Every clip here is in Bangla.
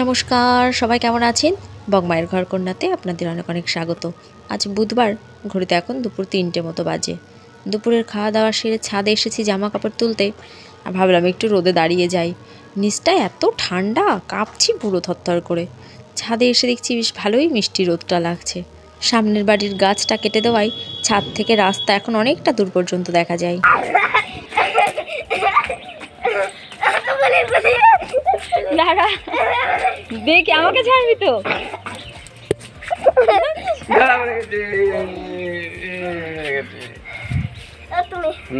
নমস্কার, সবাই কেমন আছেন? বগমায়ের ঘর কন্যাতে আপনাদের অনেক অনেক স্বাগত। আজ বুধবার, ঘড়িতে এখন দুপুর তিনটে মতো বাজে। দুপুরের খাওয়া দাওয়া সেরে ছাদে এসেছি জামা কাপড় তুলতে। আর ভাবলাম একটু রোদে দাঁড়িয়ে যাই। নিচটা এত ঠান্ডা, কাঁপছি পুরো থরথর করে। ছাদে এসে দেখছি বেশ ভালোই মিষ্টি রোদটা লাগছে। সামনের বাড়ির গাছটা কেটে দেওয়ায় ছাদ থেকে রাস্তা এখন অনেকটা দূর পর্যন্ত দেখা যায়। দাঁড়া দেখি আমাকে ছাড়বি তো?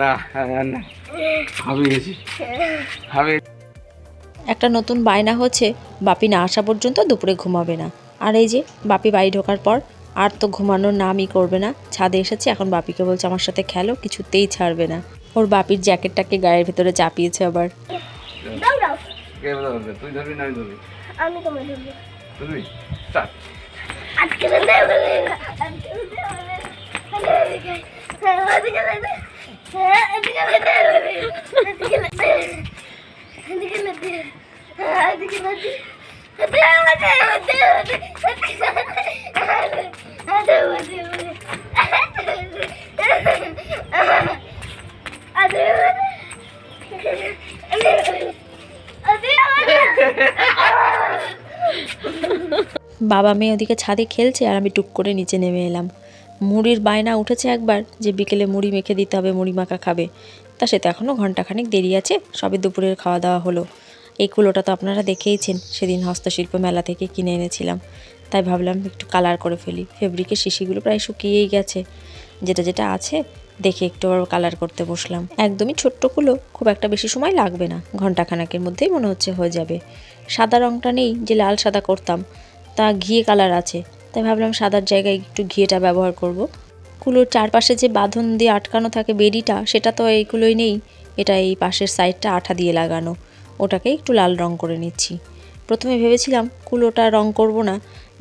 না না আমি গেছি আমি একটা নতুন বায়না হচ্ছে বাপি না আসা পর্যন্ত দুপুরে ঘুমাবে না। আর এই যে বাপি বাড়ি ঢোকার পর আর তো ঘুমানোর নামই করবে না। ছাদে এসেছে এখন বাপিকে বলছে আমার সাথে খেলো কিছুতেই ছাড়বে না। ওর বাপির জ্যাকেটটাকে গায়ের ভেতরে চাপিয়েছে আবার। কে বলবে তুই ধরবি না আমি ধরবি আমি তোমায় ধরবো ধরবি স্টার্ট আজকে তো বাবা মেয়ে ওদিকে ছাদে খেলছে আর আমি টুক করে নিচে নেমে এলাম। মুড়ির বায়না উঠেছে একবার যে বিকেলে মুড়ি মেখে দিতে হবে, মুড়ি মাখা খাবে। তা সে তো এখনও ঘন্টাখানেক দেরি আছে, সবে দুপুরের খাওয়া দাওয়া হলো। এই কুলোটা তো আপনারা দেখেইছেন, সেদিন হস্তশিল্প মেলা থেকে কিনে এনেছিলাম। তাই ভাবলাম একটু কালার করে ফেলি। ফেব্রিকের শিশিগুলো প্রায় শুকিয়েই গেছে। যেটা যেটা আছে দেখে একটু আবার কালার করতে বসলাম। একদমই ছোট্ট কুলো, খুব একটা বেশি সময় লাগবে না। ঘন্টাখানেকের মধ্যেই মনে হচ্ছে হয়ে যাবে। সাদা রঙটা নেই যে লাল সাদা করতাম, তা ঘিয়ে কালার আছে। তাই ভাবলাম সাদার জায়গায় একটু ঘিয়েটা ব্যবহার করব। কুলোর চারপাশে যে বাঁধন দিয়ে আটকানো থাকে বেডিটা, সেটা তো এইগুলোই নেই। এটা এই পাশের সাইডটা আঠা দিয়ে লাগানো। ওটাকে একটু লাল রং করে নিচ্ছি। প্রথমে ভেবেছিলাম কুলোটা রং করব না।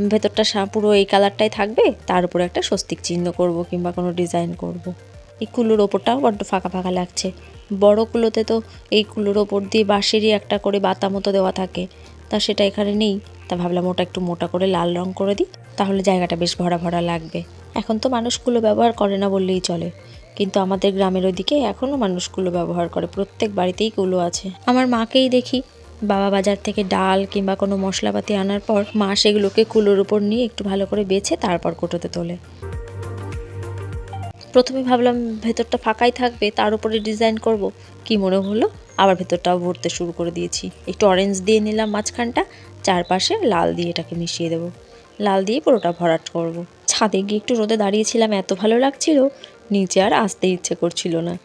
ভেতরটা পুরো এই কালারটাই থাকবে, তার উপরে একটা স্বস্তিক চিহ্ন করব কিংবা কোনো ডিজাইন করব। এই কুলোর ওপরটাও বড্ড ফাঁকা ফাঁকা লাগছে। বড় কুলোতে তো এই কুলোর ওপর দিয়ে বাঁশেরই একটা করে বাতা মতো দেওয়া থাকে। তা সেটা এখানে নেই। তা ভাবলাম ওটা একটু মোটা করে লাল রং করে দিই, তাহলে জায়গাটা বেশ ভরা ভরা লাগবে। এখন তো মানুষগুলো ব্যবহার করে না বললেই চলে। কিন্তু আমাদের গ্রামের ওইদিকে এখনও মানুষগুলো ব্যবহার করে। প্রত্যেক বাড়িতেই কুলো আছে। আমার মাকেই দেখি। বাবা বাজার থেকে ডাল কিংবা কোনো মশলাপাতি আনার পর মা সেগুলোকে কুলোর উপর নিয়ে একটু ভালো করে বেছে তারপর কোটোতে তোলে। প্রথমে ভাবলাম ভেতরটা ফাঁকাই থাকবে, তার উপরে ডিজাইন করব। কি মনে হলো? আবার ভেতরটাও ভরতে শুরু করে দিয়েছি। একটু অরেঞ্জ দিয়ে নিলাম মাঝখানটা, চারপাশে লাল দিয়ে এটাকে মিশিয়ে দেবো। লাল দিয়ে পুরোটা ভরাট করব। ছাদে গিয়ে একটু রোদে দাঁড়িয়েছিলাম, এত ভালো লাগছিল, নিচে আর আসতে ইচ্ছে করছিল না।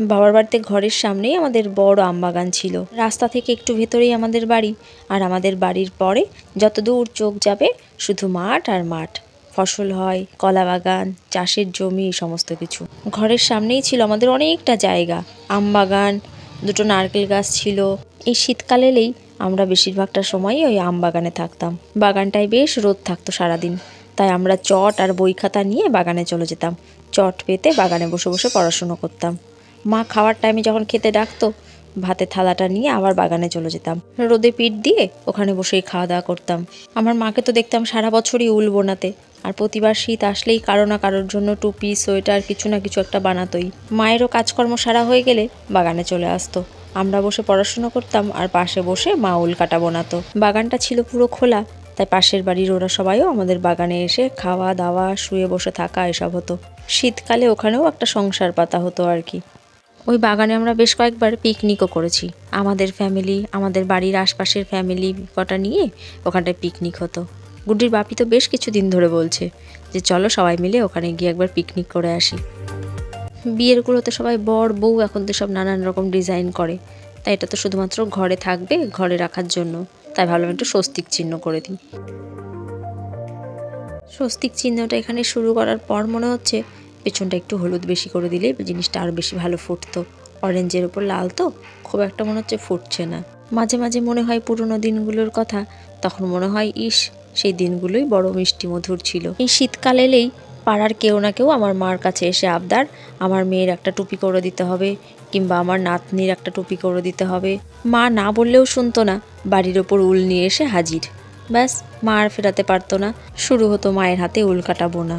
বাবার বাড়িতে ঘরের সামনেই আমাদের বড় আমবাগান ছিল। রাস্তা থেকে একটু ভেতরেই আমাদের বাড়ি, আর আমাদের বাড়ির পরে যত দূর চোখ যাবে, শুধু মাঠ আর মাঠ। ফসল হয়, কলা বাগান, চাষের জমি সমস্ত কিছু। ঘরের সামনেই ছিল আমাদের অনেকটা জায়গা। আম বাগান, দুটো নারকেল গাছ ছিল। এই শীতকাল এলেই আমরা বেশিরভাগটা সময়ই ওই আম বাগানে থাকতাম। বাগানটায় বেশ রোদ থাকতো সারাদিন। তাই আমরা চট আর বই খাতা নিয়ে বাগানে চলে যেতাম। চট পেতে বাগানে বসে বসে পড়াশুনো করতাম। মা খাওয়ার টাইমে যখন খেতে ডাকতো, ভাতে থালাটা নিয়ে আবার বাগানে চলে যেতাম। রোদে পিঠ দিয়ে ওখানে বসেই খাওয়া দাওয়া করতাম। আমার মাকে তো দেখতাম সারা বছরই উল বোনাতে। আর প্রতিবার শীত আসলেই কারও না কারোর জন্য টুপি, সোয়েটার কিছু না কিছু একটা বানাতোই। মায়েরও কাজকর্ম সারা হয়ে গেলে বাগানে চলে আসতো। আমরা বসে পড়াশুনো করতাম আর পাশে বসে মা উল কাটা বোনাতো। বাগানটা ছিল পুরো খোলা, তাই পাশের বাড়ির ওরা সবাইও আমাদের বাগানে এসে খাওয়া দাওয়া, শুয়ে বসে থাকা এসব হতো। শীতকালে ওখানেও একটা সংসার পাতা হতো আর কি। ওই বাগানে আমরা বেশ কয়েকবার পিকনিকও করেছি। আমাদের ফ্যামিলি আমাদের বাড়ির আশপাশের ফ্যামিলি কটা নিয়ে ওখানটায় পিকনিক হতো। গুড্ডির বাপি তো বেশ কিছুদিন ধরে বলছে যে চলো সবাই মিলে ওখানে গিয়ে একবার পিকনিক করে আসি। বিয়েরগুলোতে সবাই বর, বউ এখন তো সব নানান রকম ডিজাইন করে। তাই এটা তো শুধুমাত্র ঘরে থাকবে, ঘরে রাখার জন্য। তাই ভাবলাম একটু স্বস্তিক চিহ্ন করে দিই। স্বস্তিক চিহ্নটা এখানে শুরু করার পর মনে হচ্ছে পেছনটা একটু হলুদ বেশি করে দিলে জিনিসটা আরও বেশি ভালো ফুটতো। অরেঞ্জের উপর লাল তো, খুব একটা মনে হচ্ছে ফুটছে না। মাঝে মাঝে মনে হয় পুরনো দিনগুলোর কথা, তখন মনে হয়, ইস সেই দিনগুলোই বড় মিষ্টি মধুর ছিল। এই শীতকাল এলেই পাড়ার কেউ না কেউ আমার মার কাছে এসে আবদার, আমার মেয়ের একটা টুপি করে দিতে হবে কিংবা আমার নাতনির একটা টুপি করে দিতে হবে। মা না বললেও শুনতো না, বাড়ির ওপর উল নিয়ে এসে হাজির। ব্যাস, মা আর ফেরাতে পারতো না, শুরু হতো মায়ের হাতে উল কাটা বোনা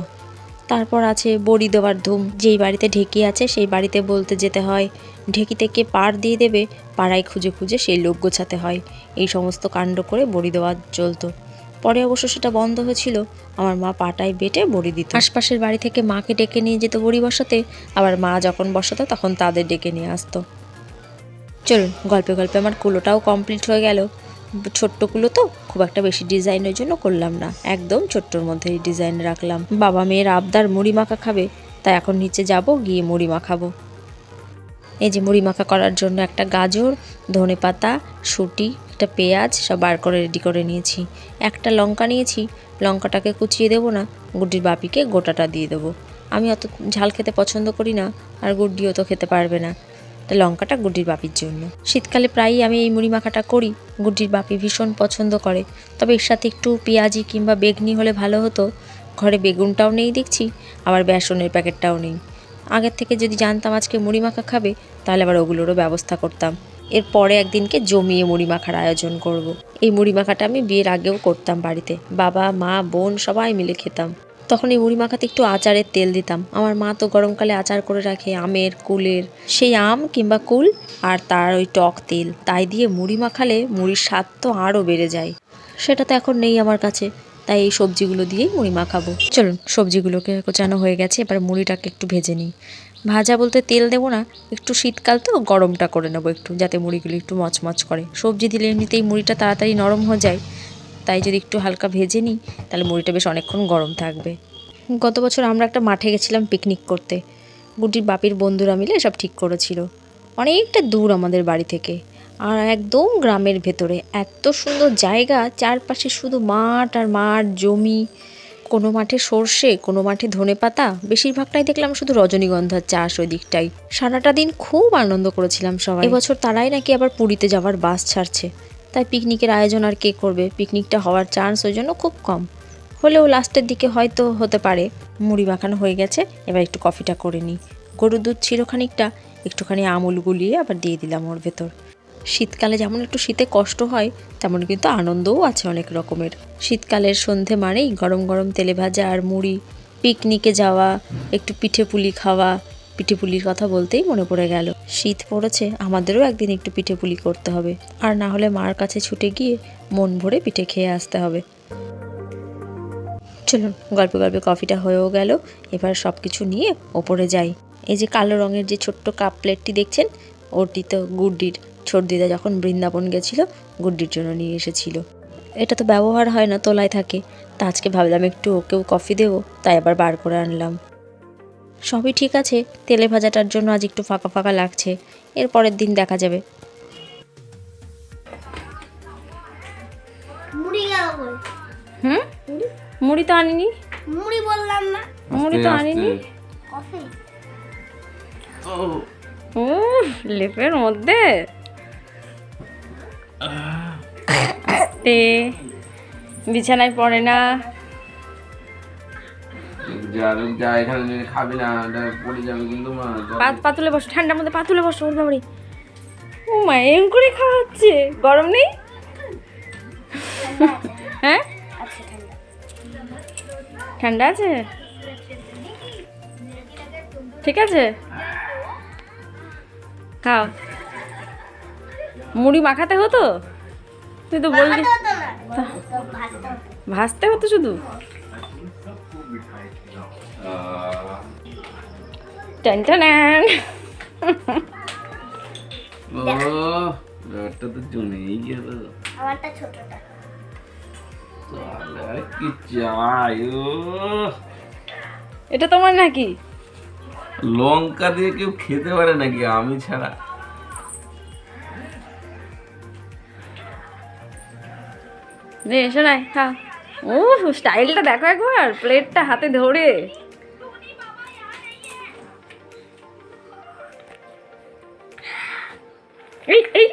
তারপর আছে বড়ি দেওয়ার ধুম, যেই বাড়িতে ঢেকি আছে সেই বাড়িতে বলতে যেতে হয়, ঢেকিতে কে পার দিয়ে দেবে, পাড়ায় খুঁজে খুঁজে সেই লোক গোছাতে হয়। এই সমস্ত কাণ্ড করে বড়ি দেওয়া চলতো। পরে অবশ্য সেটা বন্ধ হয়েছিল, আমার মা পাটায় বেটে বড়ি দিত। আশপাশের বাড়ি থেকে মাকে ডেকে নিয়ে যেত বড়ি বসাতে, আবার মা যখন বসাতো তখন তাদের ডেকে নিয়ে আসতো। চলুন, গল্পে গল্পে আমার কুলোটাও কমপ্লিট হয়ে গেল। ছোট্ট কুলো তো খুব একটা বেশি ডিজাইনের জন্য করলাম না। একদম ছোট্টর মধ্যেই ডিজাইন রাখলাম। বাবা মেয়ের আবদার মুড়ি মাখা খাবে, তাই এখন নিচে যাব, গিয়ে মুড়ি মাখাবো। এই যে মুড়ি মাখা করার জন্য একটা গাজর ধনে পাতা শুটি একটা পেঁয়াজ, সব বার করে রেডি করে নিয়েছি। একটা লঙ্কা নিয়েছি, লঙ্কাটাকে কুচিয়ে দেবো না, গুড্ডির বাপিকে গোটাটা দিয়ে দেবো। আমি অত ঝাল খেতে পছন্দ করি না, আর গুড্ডিও তো খেতে পারবে না। তা লঙ্কাটা গুড্ডির বাপির জন্য। শীতকালে প্রায়ই আমি এই মুড়ি মাখাটা করি, গুড্ডির বাপি ভীষণ পছন্দ করে। তবে এর সাথে একটু পেঁয়াজি কিংবা বেগনি হলে ভালো হতো। ঘরে বেগুনটাও নেই দেখছি, আবার বেসনের প্যাকেটটাও নেই। আগের থেকে যদি জানতাম আজকে মুড়ি মাখা খাবে, তাহলে আবার ওগুলোরও ব্যবস্থা করতাম। এরপরে একদিনকে জমিয়ে মুড়ি মাখার আয়োজন করব। এই মুড়ি মাখাটা আমি বিয়ের আগেও করতাম বাড়িতে। বাবা, মা, বোন সবাই মিলে খেতাম। তখন এই মুড়ি মাখাতে একটু আচারের তেল দিতাম। আমার মা তো গরমকালে আচার করে রাখে, আমের, কুলের। সেই আম কিংবা কুল আর তার ওই টক তেল, তাই দিয়ে মুড়ি মাখালে মুড়ির স্বাদ তো আরও বেড়ে যায়। সেটা তো এখন নেই আমার কাছে। তাই এই সবজিগুলো দিয়েই মুড়ি মাখাবো চলুন, সবজিগুলোকে কোচানো হয়ে গেছে। এবার মুড়িটাকে একটু ভেজে নিই। ভাজা বলতে তেল দেবো না, একটু শীতকাল তো গরমটা করে নেব একটু, যাতে মুড়িগুলি একটু মচমচ করে। সবজি দিলে এমনিতেই মুড়িটা তাড়াতাড়ি নরম হয়ে যায়, তাই যদি একটু হালকা ভেজে নিই, তাহলে মুড়িটা বেশ অনেকক্ষণ গরম থাকবে। গত বছর আমরা একটা মাঠে গেছিলাম পিকনিক করতে, গুটির বাপির বন্ধুরা মিলে সব ঠিক করেছিল। অনেকটা দূর আমাদের বাড়ি থেকে, আর একদম গ্রামের ভেতরে, এত সুন্দর জায়গা, চারপাশে শুধু মাঠ আর মাঠ, জমি কোনো মাঠে সর্ষে, কোনো মাঠে ধনে পাতা, বেশিরভাগটাই দেখলাম শুধু রজনীগন্ধার চাষ ওই দিকটাই। সারাটা দিন খুব আনন্দ করেছিলাম সবাই। এবছর তারাই নাকি আবার পুরীতে যাওয়ার বাস ছাড়ছে। তাই পিকনিকের আয়োজন আর কে করবে? পিকনিকটা হওয়ার চান্স ওই জন্য খুব কম। হলেও লাস্টের দিকে হয়তো হতে পারে। মুড়ি মাখানো হয়ে গেছে, এবার একটু কফিটা করে নিই। গরুর দুধ ছিল খানিকটা, একটুখানি আমুল গুলিয়ে আবার দিয়ে দিলাম ওর ভেতর। শীতকালে যেমন একটু শীতে কষ্ট হয়, তেমন কিন্তু আনন্দও আছে অনেক রকমের। শীতকালের সন্ধে মানেই গরম গরম তেলে ভাজা আর মুড়ি, পিকনিকে যাওয়া, একটু পিঠে পুলি খাওয়া, পিঠে পুলির কথা বলতেই মনে পড়ে গেল। শীত পড়েছে, আমাদেরও একদিন একটু পিঠে পুলি করতে হবে। আর না হলে মার কাছে ছুটে গিয়ে মন ভরে পিঠে খেয়ে আসতে হবে। চলুন, গল্পে গল্পে কফিটা হয়েও গেল। এবার সব কিছু নিয়ে ওপরে যাই। এই যে কালো রঙের যে ছোট্ট কাপ প্লেটটি দেখছেন, ওটি তো গুড্ডির। ছোট দিদা যখন বৃন্দাবন গেছিল গুড্ডির জন্য নিয়ে এসেছিল। এটা তো ব্যবহার হয় না তোলায় থাকে। তা আজকে ভাবলাম একটু ওকেও কফি দেবো তাই আবার বার করে আনলাম। সবই ঠিক আছে তেলে ভাজাটার জন্য আজ একটু ফাঁকা ফাঁকা লাগছে। এর পরের দিন দেখা যাবে। মুড়ি হুম? মুড়ি? তো আনিনি। মুড়ি বললাম না। মুড়ি তো আনিনি। কফি। ও ও লেপের মধ্যে। তে। বিছানায় পড়ে না। যা যা এখানে নিয়ে খাবি না এটা পড়ে যাবে কিন্তু মা পা- পাতুলে বসো ঠান্ডার মধ্যে পাতুলে বসো ওর বাবারে। ও মা এম করে খাওয়াচ্ছে। গরম নেই? হ্যাঁ? ঠান্ডা আছে? ঠিক আছে? খাও। মুড়ি মাখাতে হতো? তুই তো বললি ভাজতে হতো শুধু। টান টান ও ব্যাপারটা তো জমেই গেল। আমারটা ছোটটা। কি চাই ও এটা তোমার নাকি? লঙ্কা দিয়ে কেউ খেতে পারে নাকি? আমি ছাড়া। নে এসো নাই ও স্টাইলটা দেখো একবার প্লেটটা হাতে ধরে। এই।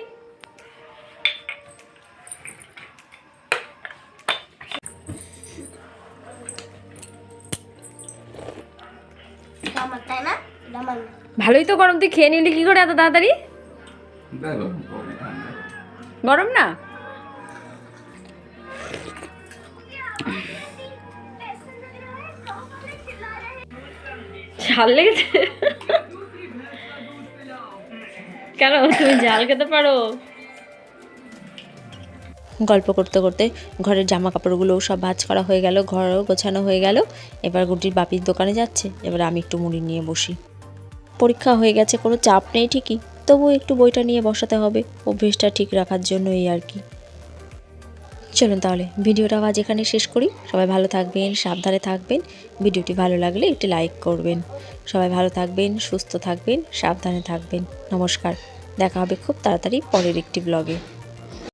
ভালোই তো গরম তুই খেয়ে নিলি কি করে এত তাড়াতাড়ি? গরম না? ঝাল লেগেছে? কেন? তুমি ঝাল খেতে পারো। গল্প করতে করতে ঘরের জামা কাপড়গুলোও সব ভাঁজ করা হয়ে গেল, ঘরও গোছানো হয়ে গেল। এবার গুটির বাপির দোকানে যাচ্ছে। এবার আমি একটু মুড়ি নিয়ে বসি। পরীক্ষা হয়ে গেছে, কোনো চাপ নেই ঠিকই। তবুও একটু বইটা নিয়ে বসাতে হবে। অভ্যেসটা ঠিক রাখার জন্য এই আর কি। চলুন তাহলে, ভিডিওটা আজ এখানে শেষ করি। সবাই ভালো থাকবেন, সাবধানে থাকবেন। ভিডিওটি ভালো লাগলে একটি লাইক করবেন। সবাই ভালো থাকবেন, সুস্থ থাকবেন, সাবধানে থাকবেন। নমস্কার। দেখা হবে খুব তাড়াতাড়ি পরের একটি ব্লগে